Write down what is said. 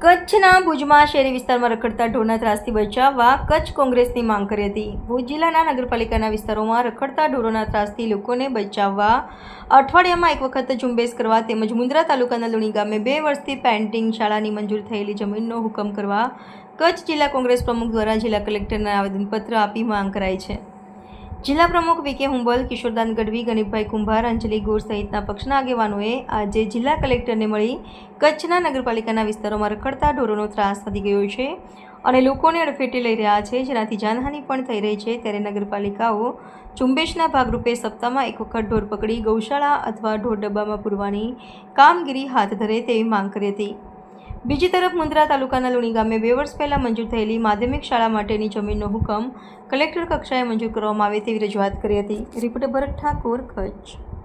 કચ્છના ભુજમાં શહેરી વિસ્તારમાં રખડતા ઢોરના ત્રાસથી બચાવવા કચ્છ કોંગ્રેસની માંગ કરી હતી. ભુજ જિલ્લાના નગરપાલિકાના વિસ્તારોમાં રખડતા ઢોરોના ત્રાસથી લોકોને બચાવવા અઠવાડિયામાં એક વખત ઝુંબેશ કરવા તેમજ મુન્દ્રા તાલુકાના લુણી ગામે બે વર્ષથી પેન્ટિંગ શાળાની મંજૂર થયેલી જમીનનો હુકમ કરવા કચ્છ જિલ્લા કોંગ્રેસ પ્રમુખ દ્વારા જિલ્લા કલેક્ટરને આવેદનપત્ર આપી માંગ કરાઈ છે. જિલ્લા પ્રમુખ વીકે હુંબલ, કિશોરદાન ગઢવી ગણેશભાઈ કુંભાર, અંજલિ ગોર સહિતના પક્ષના આગેવાનોએ આજે જિલ્લા કલેક્ટરને મળી કચ્છના નગરપાલિકાના વિસ્તારોમાં રખડતા ઢોરોનો ત્રાસ વધી ગયો છે અને લોકોને અડફેટે લઈ રહ્યા છે, જેનાથી જાનહાનિ પણ થઈ રહી છે. ત્યારે નગરપાલિકાઓ ઝુંબેશના ભાગરૂપે સપ્તાહમાં એક વખત ઢોર પકડી ગૌશાળા અથવા ઢોર ડબ્બામાં પૂરવાની કામગીરી હાથ ધરે તેવી માંગ કરી હતી. બીજી તરફ મુન્દ્રા તાલુકાના લુણી ગામે બે વર્ષ પહેલાં મંજૂર થયેલી માધ્યમિક શાળા માટેની જમીનનો હુકમ કલેક્ટર કક્ષાએ મંજૂર કરવામાં આવે તેવી રજૂઆત કરી હતી. રિપોર્ટર ભરત ઠાકોર, કચ્છ.